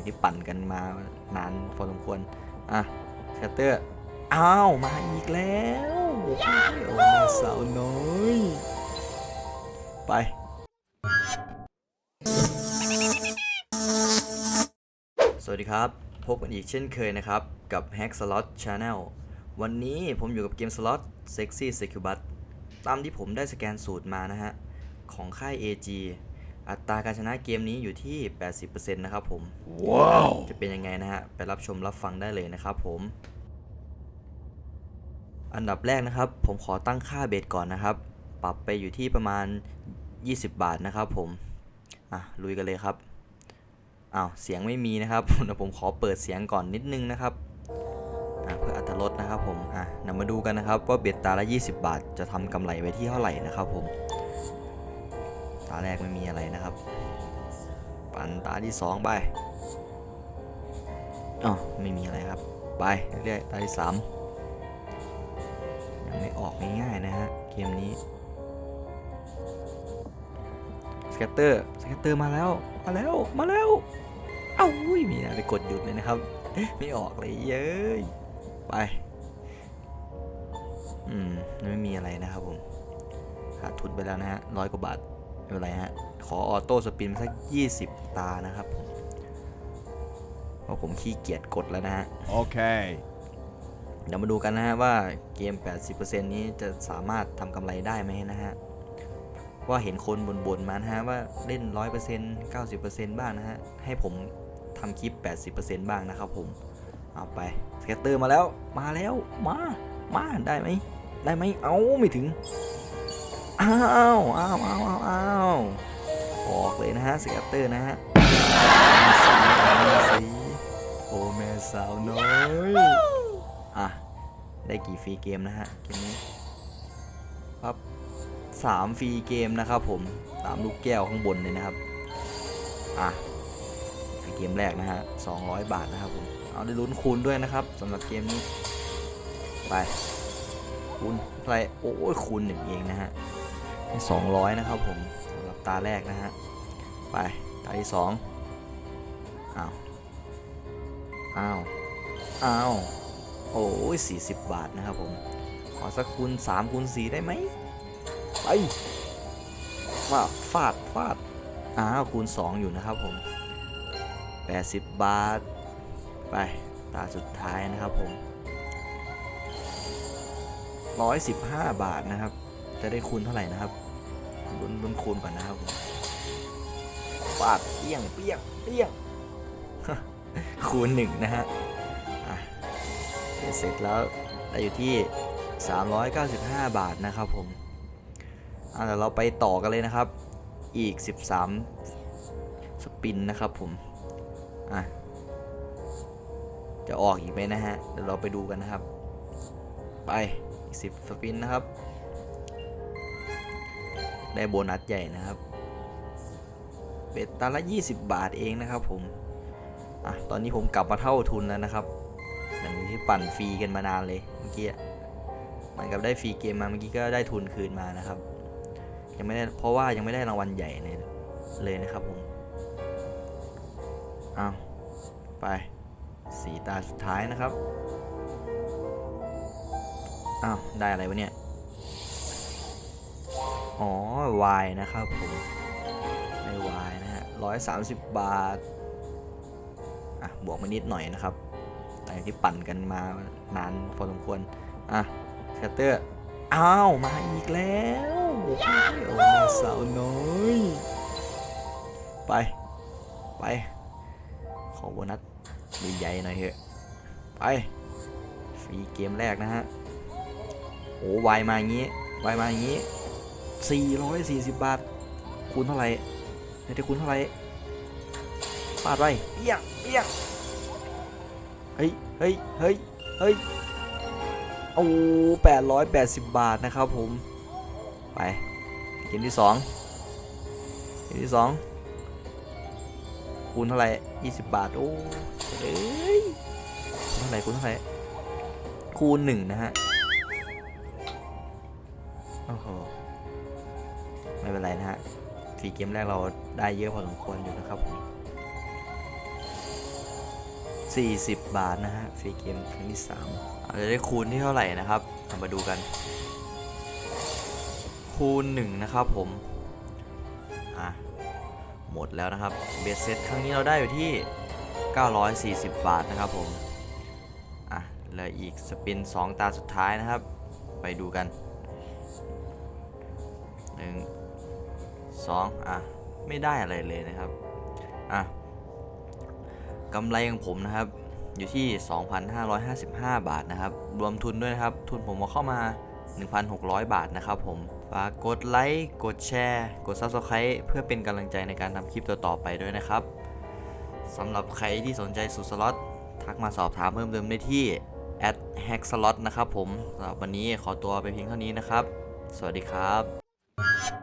อย่างที่ปั่นกันมานานพอสมควร อะแคตเตอร์ อ้าว มาอีกแล้วโอ้โหแม่สาวน้อย ไปสวัสดีครับ พบกันอีกเช่นเคยนะครับ กับ Hack Slot Channel วันนี้ผมอยู่กับเกมสล็อต Sexy s e c u b u t ตามที่ผมได้สแกนสูตรมานะฮะ ของค่าย AG อัตราการชนะเกมนี้อยู่ที่ 80%นะครับผม ว้าว จะเป็นยังไงนะฮะ ไปรับชมรับฟังได้เลยนะครับผม อันดับแรกนะครับ ผมขอตั้งค่าเบสก่อนนะครับ ปรับไปอยู่ที่ประมาณ 20 บาทนะครับผม อะ ลุยกันเลยครับ อ้าว เสียงไม่มีนะครับเดี๋ยวผมขอเปิดเสียงก่อนนิดนึงนะครับอะเพื่ออัตรสนะครับผม อะนำมาดูกันนะครับว่าเบ็ดตาละ 20 บาท จะทำกำไรไว้ที่เท่าไหร่นะครับผม ตาแรกไม่มีอะไรนะครับ ปั่นตาที่2ไปอ๋อไม่มีอะไรครับ ไปเรื่อยๆตาที่3ยังไม่ออกง่ายๆนะฮะ เกมนี้สเกตเตอร์สเกตเตอร์มาแล้ว มาแล้ว มาแล้ว เอ้ายมีนะไปกดหยุดเลยนะครับ ไม่ออกเลยเย้ยไป อืม ไม่มีอะไรนะครับผมขาดทุนไปแล้วนะฮะร้อยกว่าบาท ไม่เป็นไรฮะ ขอออโต้สปินสัก 20 ตานะครับผมเพราะผมขี้เกียจกดแล้วนะฮะ Okay. เดี๋ยวมาดูกันนะฮะว่าเกม 80%นี้จะสามารถทำกำไรได้ไหมนะฮะ ว่าเห็นคนบ่นๆมานะฮะว่าเล่น 100% 90%บ้างนะฮะ ให้ผมทำคลิป 80%บ้างนะครับผม เอาไปสเก็ตเตอร์มาแล้ว มาแล้ว มา มา ได้ไหม ได้ไหม เอาไม่ถึง อ้าวอ้าวอ้าวอ้าวอ้าวออกเลยนะฮะสเก็ตเตอร์นะฮะสิโอ้แม่สาวน้อยอะได้กี่ฟรีเกมนะฮะเกมนี้ครับสามฟรีเกมนะครับผมตามลูกแก้วข้างบนเลยนะครับอะฟรีเกมแรกนะฮะ200บาทนะครับผมเอาได้ลุ้นคูณด้วยนะครับสำหรับเกมนี้ไปคูณอะไรโอ้ยคูณหนึ่งเองนะฮะ ได้200 นะครับผมสำหรับตาแรกนะฮะ ไป ตาที่สองอ้าว อ้าว อ้าว โอ้ย40 บาทนะครับผม ขอสักคูณ3คูณ4ได้ไหมไปฟาดฟาดฟาดอ้าวคูณ 2 อยู่นะครับผม 80 บาท ไป ตาสุดท้ายนะครับผม115 บาทนะครับ จะได้คูณเท่าไหร่นะครับ ลุ้นลุ้นคูณก่อนนะครับผมฟาดเปี้ยงเปี้ยงเปี้ยงคูณหนึ่งนะฮะเสร็จแล้วได้อยู่ที่ 395 บาทนะครับผมเดี๋ยวเราไปต่อกันเลยนะครับ อีก 13 สปินนะครับผม อะ จะออกอีกไหมนะฮะ เดี๋ยวเราไปดูกันนะครับ ไปอีก10 สปินนะครับ ได้โบนัสใหญ่นะครับ เบ็ดตาละ 20 บาทเองนะครับผม อะ ตอนนี้ผมกลับมาเท่าทุนแล้วนะครับอย่างที่ปั่นฟรีกันมานานเลยเมื่อกี้เหมือนกับได้ฟรีเกมมาเมื่อกี้ก็ได้ทุนคืนมานะครับ ยังไม่ได้เพราะว่ายังไม่ได้รางวัลใหญ่เลยเลยนะครับผมเอาไปสีตาสุดท้ายนะครับอ้าวได้อะไรวะเนี่ย อ๋อวายนะครับผมได้วายนะฮะร้อยสามสิบบาท อะ บวกมานิดหน่อยนะครับหลังที่ปั่นกันมานานพอสมควร อะแคตเตอร์ อ้าว มาอีกแล้วโอ้โหสาวน้อย ไป ไป ขอโบนัสใหญ่ๆหน่อยเถอะ ไป ฟรีเกมแรกนะฮะ โอ้วายมาอย่างงี้วายมาอย่างงี้ 440 บาท คูณเท่าไหร่ไม่ได้คูณเท่าไหร่ฟาดไปเปี้ยงเปี้ยงเฮ้ยเฮ้ยเฮ้ยเฮ้ยโอ้แปดร้อยแปดสิบบาทนะครับผม ไปเกมที่สองเกมที่สองคูณเท่าไหร่ยี่สิบบาท โอ้เอ้ยคูณเท่าไหร่คูณเท่าไหร่คูณหนึ่งนะฮะ โอ้โห ไม่เป็นไรนะฮะฟรีเกมแรกเราได้เยอะพอสมควรอยู่นะครับผม40 บาทนะฮะฟรีเกมครั้งที่3อาจะได้คูณที่เท่าไหร่นะครับเรามาดูกัน คูณ 1 นะครับผม อะ หมดแล้วนะครับ เบสเซ็ตครั้งนี้เราได้อยู่ที่ 940 บาทนะครับผม อะเหลืออีกสปิน 2 ตาสุดท้ายนะครับ ไปดูกัน 1 2อะไม่ได้อะไรเลยนะครับอะกำไรของผมนะครับอยู่ที่ 2,555 บาทนะครับ รวมทุนด้วยนะครับ ทุนผมเอาเข้ามา 1,600 บาทนะครับผมฝากกดไลค์กดแชร์ กด Subscribe เพื่อเป็นกำลังใจในการทำคลิปต่อๆไปด้วยนะครับสำหรับใครที่สนใจสูตรสล็อตทักมาสอบถามเพิ่มเติมได้ที่ hack slot นะครับผมสำหรับวันนี้ขอตัวไปเพียงเท่านี้นะครับ สวัสดีครับ